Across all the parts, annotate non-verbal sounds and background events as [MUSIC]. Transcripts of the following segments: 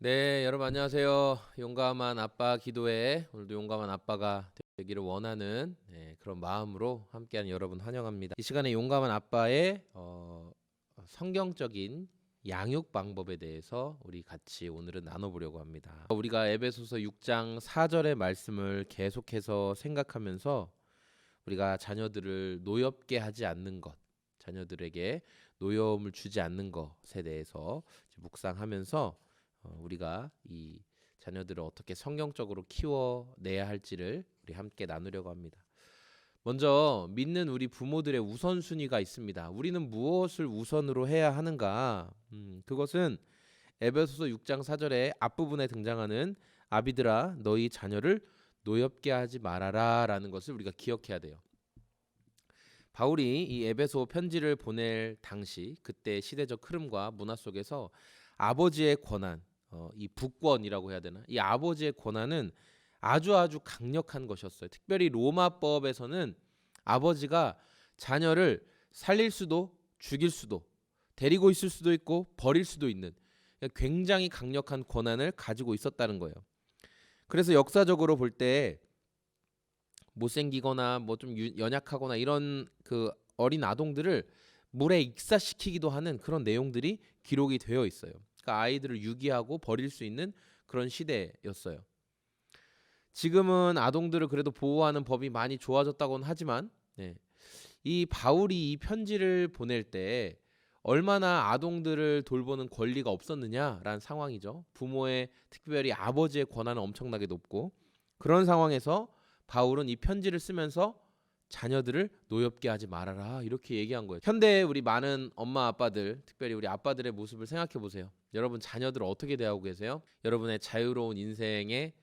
네, 여러분 안녕하세요. 용감한 아빠 기도회 오늘도 용감한 아빠가 되기를 원하는 네, 그런 마음으로 함께하는 여러분 환영합니다. 이 시간에 용감한 아빠의 어, 성경적인 양육 방법에 대해서 우리 같이 오늘은 나눠보려고 합니다. 우리가 에베소서 6장 4절의 말씀을 계속해서 생각하면서 우리가 자녀들을 노엽게 하지 않는 것, 자녀들에게 노여움을 주지 않는 것에 대해서 묵상하면서 어, 우리가 이 자녀들을 어떻게 성경적으로 키워내야 할지를 우리 함께 나누려고 합니다. 먼저 믿는 우리 부모들의 우선순위가 있습니다. 우리는 무엇을 우선으로 해야 하는가? 음, 그것은 에베소서 6장 4절의 앞부분에 등장하는 아비들아 너희 자녀를 노엽게 하지 말아라 라는 것을 우리가 기억해야 돼요. 바울이 이 에베소 편지를 보낼 당시 그때 시대적 흐름과 문화 속에서 아버지의 권한, 어, 이 북권이라고 해야 되나? 이 아버지의 권한은 아주 아주 강력한 것이었어요. 특별히 로마법에서는 아버지가 자녀를 살릴 수도 죽일 수도 데리고 있을 수도 있고 버릴 수도 있는 굉장히 강력한 권한을 가지고 있었다는 거예요. 그래서 역사적으로 볼 때 못생기거나 뭐 좀 연약하거나 이런 그 어린 아동들을 물에 익사시키기도 하는 그런 내용들이 기록이 되어 있어요. 그러니까 아이들을 유기하고 버릴 수 있는 그런 시대였어요. 지금은 아동들을 그래도 보호하는 법이 많이 좋아졌다고는 하지만 네. 이 바울이 이 편지를 보낼 때 얼마나 아동들을 돌보는 권리가 없었느냐라는 상황이죠. 부모의 특별히 아버지의 권한은 엄청나게 높고 그런 상황에서 바울은 이 편지를 쓰면서 자녀들을 노엽게 하지 말아라 이렇게 얘기한 거예요. 현대 우리 많은 엄마 아빠들, 특별히 우리 아빠들의 모습을 생각해 보세요. 여러분 자녀들 어떻게 대하고 계세요? 여러분의 자유로운 인생의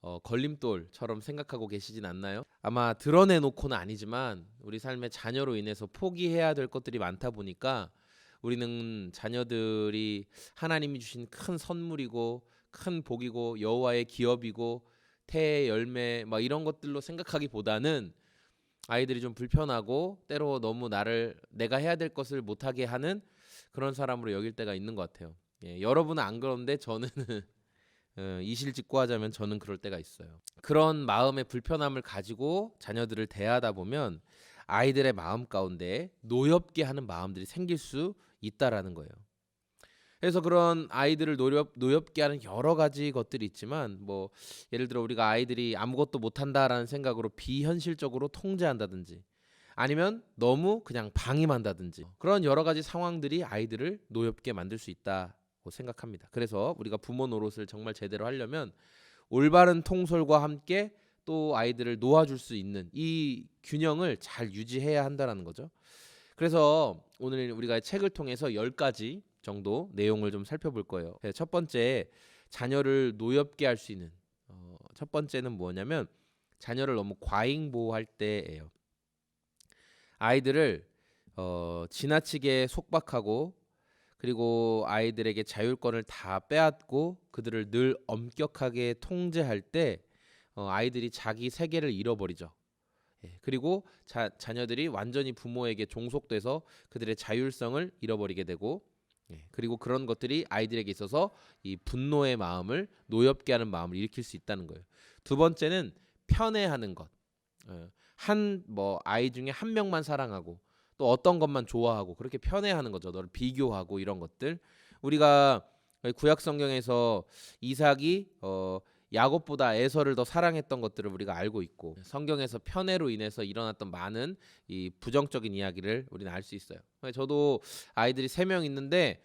어, 걸림돌처럼 생각하고 계시진 않나요? 아마 드러내놓고는 아니지만 우리 삶의 자녀로 인해서 포기해야 될 것들이 많다 보니까 우리는 자녀들이 하나님이 주신 큰 선물이고 큰 복이고 여호와의 기업이고 태의 열매 막 이런 것들로 생각하기보다는 아이들이 좀 불편하고 때로 너무 나를 내가 해야 될 것을 못하게 하는 그런 사람으로 여길 때가 있는 것 같아요. 예, 여러분은 안 그런데 저는 [LAUGHS] 어, 이실직고하자면 저는 그럴 때가 있어요. 그런 마음의 불편함을 가지고 자녀들을 대하다 보면 아이들의 마음 가운데 노엽게 하는 마음들이 생길 수 있다라는 거예요. 그래서 그런 아이들을 노엽, 노엽게 하는 여러 가지 것들이 있지만 뭐 예를 들어 우리가 아이들이 아무것도 못한다라는 생각으로 비현실적으로 통제한다든지 아니면 너무 그냥 방임한다든지 그런 여러 가지 상황들이 아이들을 노엽게 만들 수 있다고 생각합니다. 그래서 우리가 부모 노릇을 정말 제대로 하려면 올바른 통솔과 함께 또 아이들을 놓아줄 수 있는 이 균형을 잘 유지해야 한다라는 거죠. 그래서 오늘 우리가 책을 통해서 열 가지 정도 내용을 좀 살펴볼 거예요. 네, 첫 번째 자녀를 노엽게 할 수 있는 어, 첫 번째는 뭐냐면 자녀를 너무 과잉 보호할 때예요. 아이들을 어, 지나치게 속박하고 그리고 아이들에게 자율권을 다 빼앗고 그들을 늘 엄격하게 통제할 때 어, 아이들이 자기 세계를 잃어버리죠. 예, 그리고 자, 자녀들이 완전히 부모에게 종속돼서 그들의 자율성을 잃어버리게 되고 예, 그리고 그런 것들이 아이들에게 있어서 이 분노의 마음을 노엽게 하는 마음을 일으킬 수 있다는 거예요. 두 번째는 편애하는 것. 어, 한뭐 아이 중에 한 명만 사랑하고 또 어떤 것만 좋아하고 그렇게 편애하는 거죠. 너를 비교하고 이런 것들. 우리가 구약 성경에서 이삭이 어 야곱보다 에서를 더 사랑했던 것들을 우리가 알고 있고 성경에서 편애로 인해서 일어났던 많은 이 부정적인 이야기를 우리는 알 수 있어요. 저도 아이들이 세 명 있는데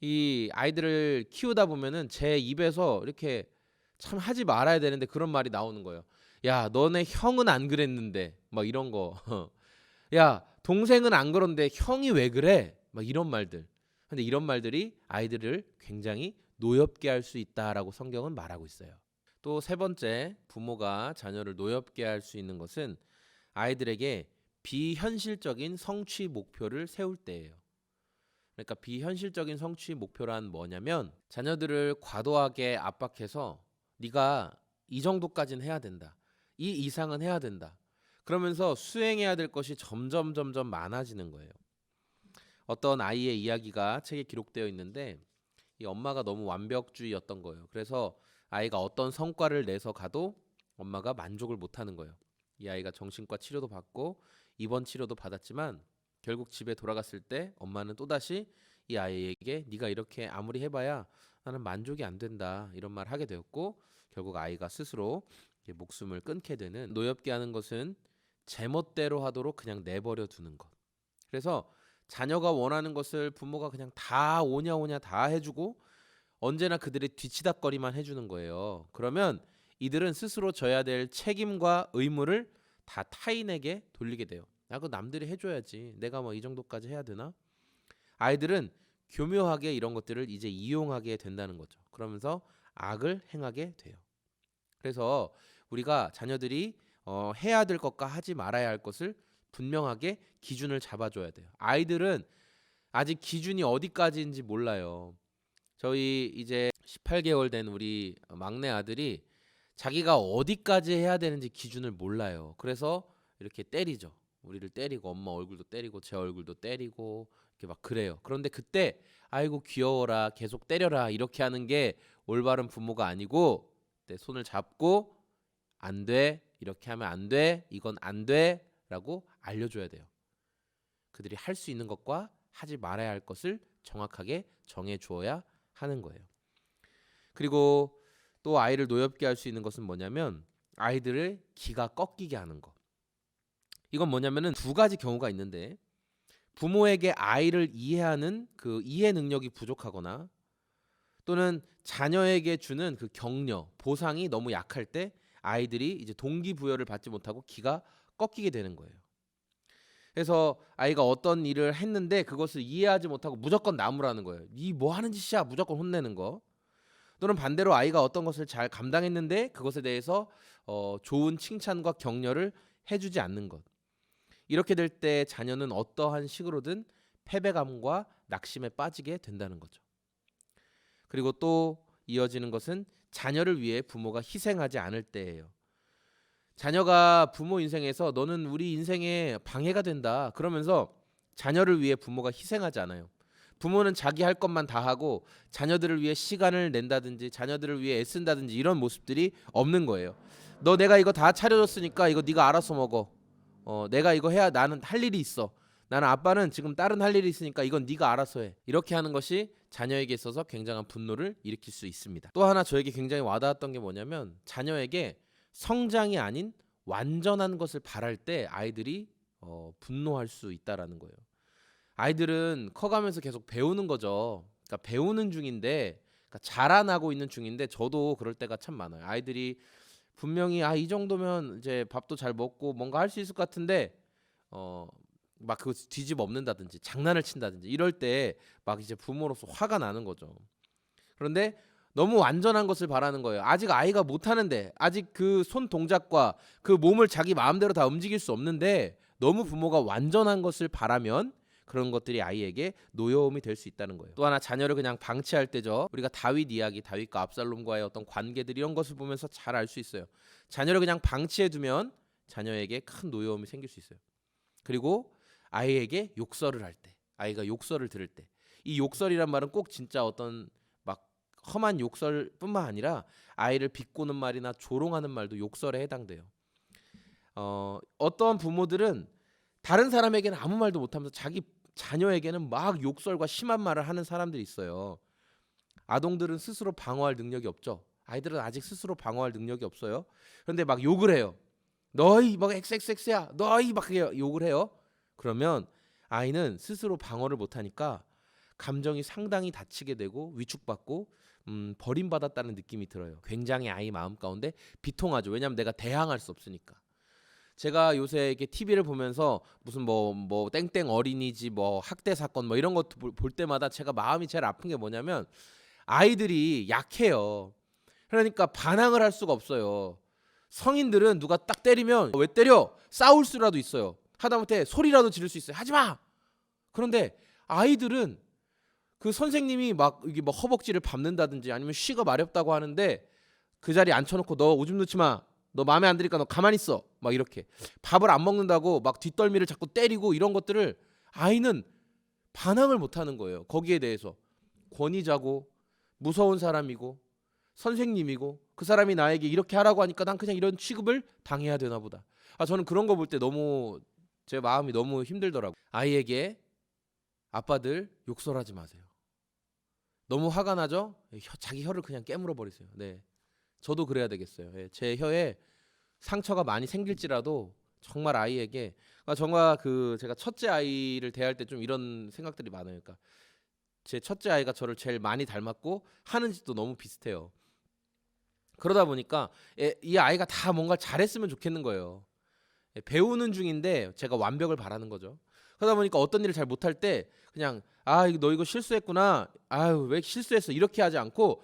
이 아이들을 키우다 보면은 제 입에서 이렇게 참 하지 말아야 되는데 그런 말이 나오는 거예요. 야, 너네 형은 안 그랬는데 막 이런 거. [LAUGHS] 야, 동생은 안 그런데 형이 왜 그래? 막 이런 말들. 근데 이런 말들이 아이들을 굉장히 노엽게 할 수 있다라고 성경은 말하고 있어요. 또 세 번째, 부모가 자녀를 노엽게 할 수 있는 것은 아이들에게 비현실적인 성취 목표를 세울 때예요. 그러니까 비현실적인 성취 목표란 뭐냐면 자녀들을 과도하게 압박해서 네가 이 정도까지는 해야 된다. 이 이상은 해야 된다. 그러면서 수행해야 될 것이 점점 점점 많아지는 거예요. 어떤 아이의 이야기가 책에 기록되어 있는데 이 엄마가 너무 완벽주의였던 거예요. 그래서 아이가 어떤 성과를 내서 가도 엄마가 만족을 못 하는 거예요. 이 아이가 정신과 치료도 받고 입원 치료도 받았지만 결국 집에 돌아갔을 때 엄마는 또다시 이 아이에게 네가 이렇게 아무리 해봐야 나는 만족이 안 된다 이런 말 하게 되었고 결국 아이가 스스로 목숨을 끊게 되는 노엽게 하는 것은 제멋대로 하도록 그냥 내버려 두는 것. 그래서 자녀가 원하는 것을 부모가 그냥 다 오냐 오냐 다 해주고 언제나 그들의 뒤치다거리만 해주는 거예요. 그러면 이들은 스스로 져야 될 책임과 의무를 다 타인에게 돌리게 돼요. 야, 그 남들이 해줘야지. 내가 뭐 이 정도까지 해야 되나? 아이들은 교묘하게 이런 것들을 이제 이용하게 된다는 거죠. 그러면서 악을 행하게 돼요. 그래서 우리가 자녀들이 어, 해야 될 것과 하지 말아야 할 것을 분명하게 기준을 잡아줘야 돼요. 아이들은 아직 기준이 어디까지인지 몰라요. 저희 이제 18개월 된 우리 막내 아들이 자기가 어디까지 해야 되는지 기준을 몰라요. 그래서 이렇게 때리죠. 우리를 때리고 엄마 얼굴도 때리고 제 얼굴도 때리고 이렇게 막 그래요. 그런데 그때 아이고 귀여워라 계속 때려라 이렇게 하는 게 올바른 부모가 아니고 내 손을 잡고 안 돼. 이렇게 하면 안 돼. 이건 안 돼 라고 알려줘야 돼요. 그들이 할 수 있는 것과 하지 말아야 할 것을 정확하게 정해 주어야 하는 거예요. 그리고 또 아이를 노엽게 할 수 있는 것은 뭐냐면 아이들을 기가 꺾이게 하는 거. 이건 뭐냐면은 두 가지 경우가 있는데 부모에게 아이를 이해하는 그 이해 능력이 부족하거나 또는 자녀에게 주는 그 격려, 보상이 너무 약할 때 아이들이 이제 동기부여를 받지 못하고 기가 꺾이게 되는 거예요. 그래서 아이가 어떤 일을 했는데 그것을 이해하지 못하고 무조건 나무라는 거예요. 이 뭐 하는 짓이야? 무조건 혼내는 거. 또는 반대로 아이가 어떤 것을 잘 감당했는데 그것에 대해서 어, 좋은 칭찬과 격려를 해주지 않는 것. 이렇게 될 때 자녀는 어떠한 식으로든 패배감과 낙심에 빠지게 된다는 거죠. 그리고 또 이어지는 것은 자녀를 위해 부모가 희생하지 않을 때예요. 자녀가 부모 인생에서 너는 우리 인생에 방해가 된다. 그러면서 자녀를 위해 부모가 희생하지 않아요. 부모는 자기 할 것만 다 하고 자녀들을 위해 시간을 낸다든지 자녀들을 위해 애쓴다든지 이런 모습들이 없는 거예요. 너 내가 이거 다 차려줬으니까 이거 네가 알아서 먹어. 어, 내가 이거 해야 나는 할 일이 있어. 나는 아빠는 지금 다른 할 일이 있으니까 이건 네가 알아서 해. 이렇게 하는 것이 자녀에게 있어서 굉장한 분노를 일으킬 수 있습니다. 또 하나 저에게 굉장히 와닿았던 게 뭐냐면 자녀에게 성장이 아닌 완전한 것을 바랄 때 아이들이 어, 분노할 수 있다라는 거예요. 아이들은 커가면서 계속 배우는 거죠. 그러니까 배우는 중인데 그러니까 자라나고 있는 중인데 저도 그럴 때가 참 많아요. 아이들이 분명히 아 이 정도면 이제 밥도 잘 먹고 뭔가 할 수 있을 것 같은데 어 막그 뒤집어 엎는다든지 장난을 친다든지 이럴 때 막 이제 부모로서 화가 나는 거죠. 그런데 너무 완전한 것을 바라는 거예요. 아직 아이가 못 하는데 아직 그 손 동작과 그 몸을 자기 마음대로 다 움직일 수 없는데 너무 부모가 완전한 것을 바라면 그런 것들이 아이에게 노여움이 될 수 있다는 거예요. 또 하나 자녀를 그냥 방치할 때죠. 우리가 다윗 이야기, 다윗과 압살롬과의 어떤 관계들 이런 것을 보면서 잘 알 수 있어요. 자녀를 그냥 방치해 두면 자녀에게 큰 노여움이 생길 수 있어요. 그리고 아이에게 욕설을 할 때, 아이가 욕설을 들을 때, 이 욕설이란 말은 꼭 진짜 어떤 막 험한 욕설뿐만 아니라 아이를 비꼬는 말이나 조롱하는 말도 욕설에 해당돼요. 어, 어떤 부모들은 다른 사람에게는 아무 말도 못하면서 자기 자녀에게는 막 욕설과 심한 말을 하는 사람들이 있어요. 아동들은 스스로 방어할 능력이 없죠. 아이들은 아직 스스로 방어할 능력이 없어요. 그런데 막 욕을 해요. 너희 막 XXX야. 너희 막 욕을 해요. 그러면 아이는 스스로 방어를 못하니까 감정이 상당히 다치게 되고 위축받고 음, 버림받았다는 느낌이 들어요. 굉장히 아이 마음 가운데 비통하죠. 왜냐하면 내가 대항할 수 없으니까. 제가 요새 이렇게 TV를 보면서 무슨 뭐뭐 땡땡 어린이집 뭐 학대 사건 뭐 이런 것볼 때마다 제가 마음이 제일 아픈 게 뭐냐면 아이들이 약해요. 그러니까 반항을 할 수가 없어요. 성인들은 누가 딱 때리면 왜 때려? 싸울 수라도 있어요. 하다못해 소리라도 지를 수 있어요. 하지 마. 그런데 아이들은 그 선생님이 막 이게 뭐 허벅지를 밟는다든지 아니면 쉬가 마렵다고 하는데 그 자리에 앉혀놓고 너 오줌 넣지 마. 너 마음에 안 드니까 너 가만히 있어. 막 이렇게 밥을 안 먹는다고 막 뒷덜미를 자꾸 때리고 이런 것들을 아이는 반항을 못 하는 거예요. 거기에 대해서 권위자고 무서운 사람이고 선생님이고 그 사람이 나에게 이렇게 하라고 하니까 난 그냥 이런 취급을 당해야 되나 보다. 아 저는 그런 거 볼 때 너무 제 마음이 너무 힘들더라고. 아이에게 아빠들 욕설하지 마세요. 너무 화가 나죠? 혀, 자기 혀를 그냥 깨물어 버리세요. 네, 저도 그래야 되겠어요. 예, 제 혀에 상처가 많이 생길지라도 정말 아이에게 그러니까 정말 그 제가 첫째 아이를 대할 때 좀 이런 생각들이 많아요. 그러니까 제 첫째 아이가 저를 제일 많이 닮았고 하는 짓도 너무 비슷해요. 그러다 보니까 예, 이 아이가 다 뭔가 잘했으면 좋겠는 거예요. 예, 배우는 중인데 제가 완벽을 바라는 거죠. 그러다 보니까 어떤 일을 잘 못할 때 그냥 아 너 이거 실수했구나. 아유 왜 실수했어 이렇게 하지 않고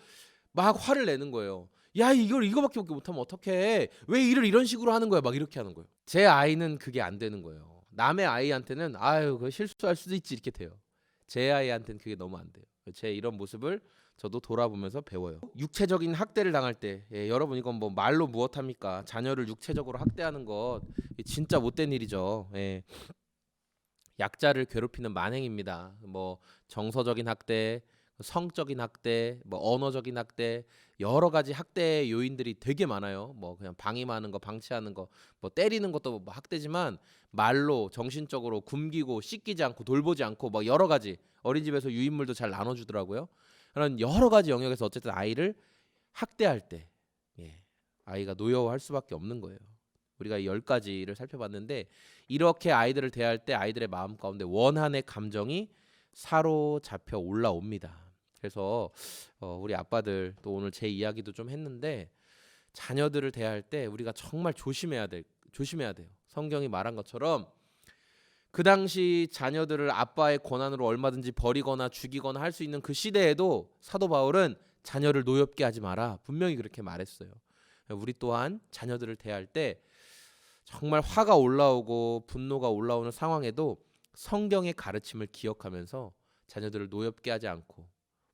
막 화를 내는 거예요. 야 이걸 이거밖에 못하면 어떡해? 왜 일을 이런 식으로 하는 거야? 막 이렇게 하는 거예요. 제 아이는 그게 안 되는 거예요. 남의 아이한테는 아유 그 실수할 수도 있지 이렇게 돼요. 제 아이한테는 그게 너무 안 돼요. 제 이런 모습을 저도 돌아보면서 배워요. 육체적인 학대를 당할 때 예, 여러분 이건 뭐 말로 무엇합니까? 자녀를 육체적으로 학대하는 것 진짜 못된 일이죠. 예. 약자를 괴롭히는 만행입니다. 뭐 정서적인 학대, 성적인 학대, 뭐 언어적인 학대 여러 가지 학대 요인들이 되게 많아요. 뭐 그냥 방임하는 거, 방치하는 거, 뭐 때리는 것도 뭐 학대지만 말로 정신적으로 굶기고 씻기지 않고 돌보지 않고 뭐 여러 가지 어린이집에서 유인물도 잘 나눠주더라고요. 그런 여러 가지 영역에서 어쨌든 아이를 학대할 때 예, 아이가 노여워할 수밖에 없는 거예요. 우리가 열 가지를 살펴봤는데 이렇게 아이들을 대할 때 아이들의 마음 가운데 원한의 감정이 사로잡혀 올라옵니다. 그래서 어, 우리 아빠들 또 오늘 제 이야기도 좀 했는데 자녀들을 대할 때 우리가 정말 조심해야 될 조심해야 돼요. 성경이 말한 것처럼 그 당시 자녀들을 아빠의 권한으로 얼마든지 버리거나 죽이거나 할 수 있는 그 시대에도 사도 바울은 자녀를 노엽게 하지 마라 분명히 그렇게 말했어요. 우리 또한 자녀들을 대할 때 정말 화가 올라오고 분노가 올라오는 상황에도 성경의 가르침을 기억하면서 자녀들을 노엽게 하지 않고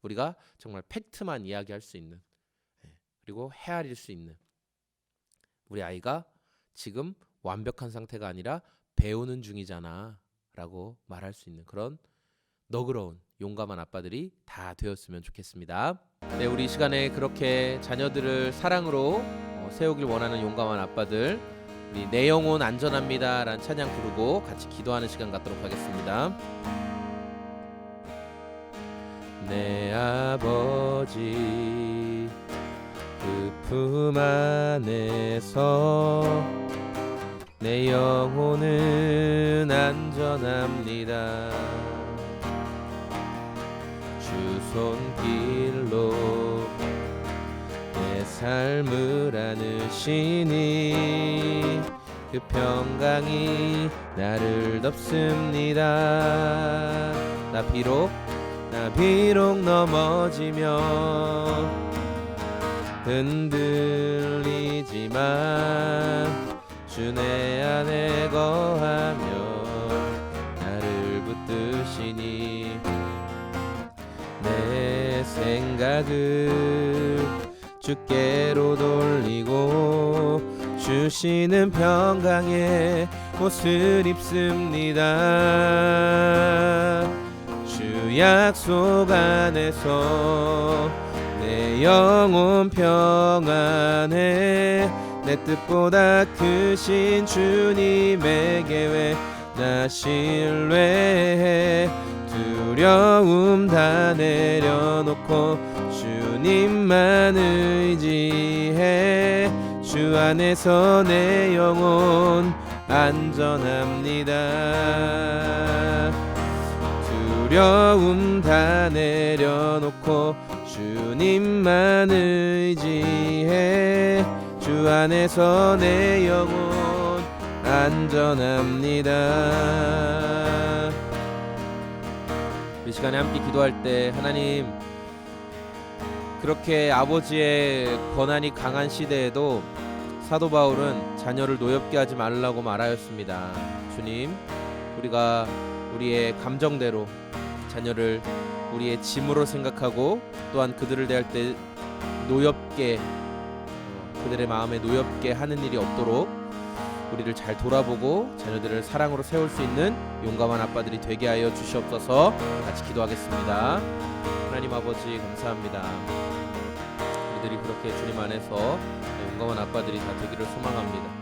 우리가 정말 팩트만 이야기할 수 있는 예, 그리고 헤아릴 수 있는 우리 아이가 지금 완벽한 상태가 아니라 배우는 중이잖아 라고 말할 수 있는 그런 너그러운 용감한 아빠들이 다 되었으면 좋겠습니다. 네, 우리 이 시간에 그렇게 자녀들을 사랑으로 어, 세우길 원하는 용감한 아빠들 우리 내 영혼 안전합니다 라는 찬양 부르고 같이 기도하는 시간 갖도록 하겠습니다. 내 아버지 그 품 안에서 내 영혼은 안전합니다. 주 손길로 내 삶을 안으시니 그 평강이 나를 덮습니다. 나 비록 나 비록 넘어지며 흔들리지만 주내 안에 거하며 나를 붙드시니 내 생각을 주께로 돌리고 주시는 평강의 옷을 입습니다. 주 약속 안에서 내 영혼 평안해 내 뜻보다 크신 주님의 계획 나 신뢰해 두려움 다 내려놓고 주님만 의지해. 주 안에서 내 영혼 안전합니다. 두려움 다 내려놓고 주님만 의지해 주 안에서 내 영혼 안전합니다. 이 시간에 함께 기도할 때 하나님 그렇게 아버지의 권한이 강한 시대에도 사도 바울은 자녀를 노엽게 하지 말라고 말하였습니다. 주님, 우리가 우리의 감정대로 자녀를 우리의 짐으로 생각하고 또한 그들을 대할 때 노엽게 어, 그들의 마음에 노엽게 하는 일이 없도록 우리를 잘 돌아보고 자녀들을 사랑으로 세울 수 있는 용감한 아빠들이 되게 하여 주시옵소서 같이 기도하겠습니다. 하나님 아버지 감사합니다. 우리들이 그렇게 주님 안에서 용감한 아빠들이 다 되기를 소망합니다.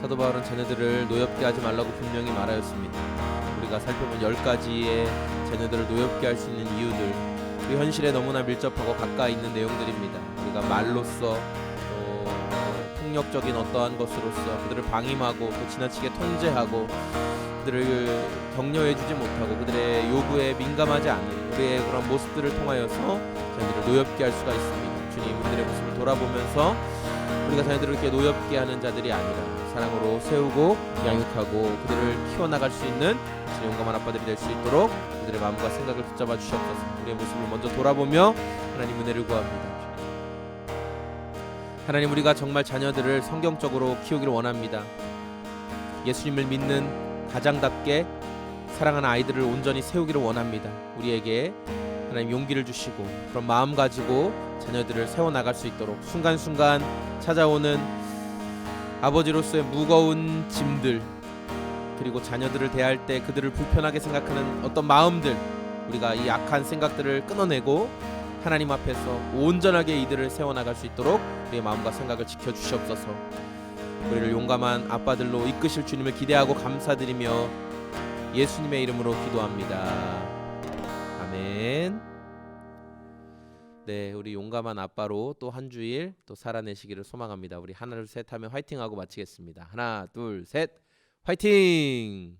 사도 바울은 자녀들을 노엽게 하지 말라고 분명히 말하였습니다. 우리가 살펴본 열 가지의 자녀들을 노엽게 할 수 있는 이유들, 우리 현실에 너무나 밀접하고 가까이 있는 내용들입니다. 우리가 말로써 또 폭력적인 어떠한 것으로서 그들을 방임하고 또 지나치게 통제하고 그들을 격려해주지 못하고 그들의 요구에 민감하지 않은 우리의 그런 모습들을 통하여서 자녀들을 노엽게 할 수가 있습니다. 주님 그들의 모습을 돌아보면서 우리가 자녀들을 이렇게 노엽게 하는 자들이 아니라 사랑으로 세우고 양육하고 그들을 키워나갈 수 있는 용감한 아빠들이 될 수 있도록 그들의 마음과 생각을 붙잡아 주시옵소서. 우리의 모습을 먼저 돌아보며 하나님 은혜를 구합니다. 하나님 우리가 정말 자녀들을 성경적으로 키우기를 원합니다. 예수님을 믿는 가장답게 사랑하는 아이들을 온전히 세우기를 원합니다. 우리에게 하나님 용기를 주시고 그런 마음 가지고 자녀들을 세워 나갈 수 있도록 순간순간 찾아오는 아버지로서의 무거운 짐들 그리고 자녀들을 대할 때 그들을 불편하게 생각하는 어떤 마음들 우리가 이 악한 생각들을 끊어내고 하나님 앞에서 온전하게 이들을 세워 나갈 수 있도록 우리의 마음과 생각을 지켜 주시옵소서. 우리를 용감한 아빠들로 이끄실 주님을 기대하고 감사드리며 예수님의 이름으로 기도합니다. 아멘. 네, 우리 용감한 아빠로 또 한 주일 또 살아내시기를 소망합니다. 우리 하나 둘 셋 하면 화이팅하고 마치겠습니다. 하나 둘 셋. 화이팅!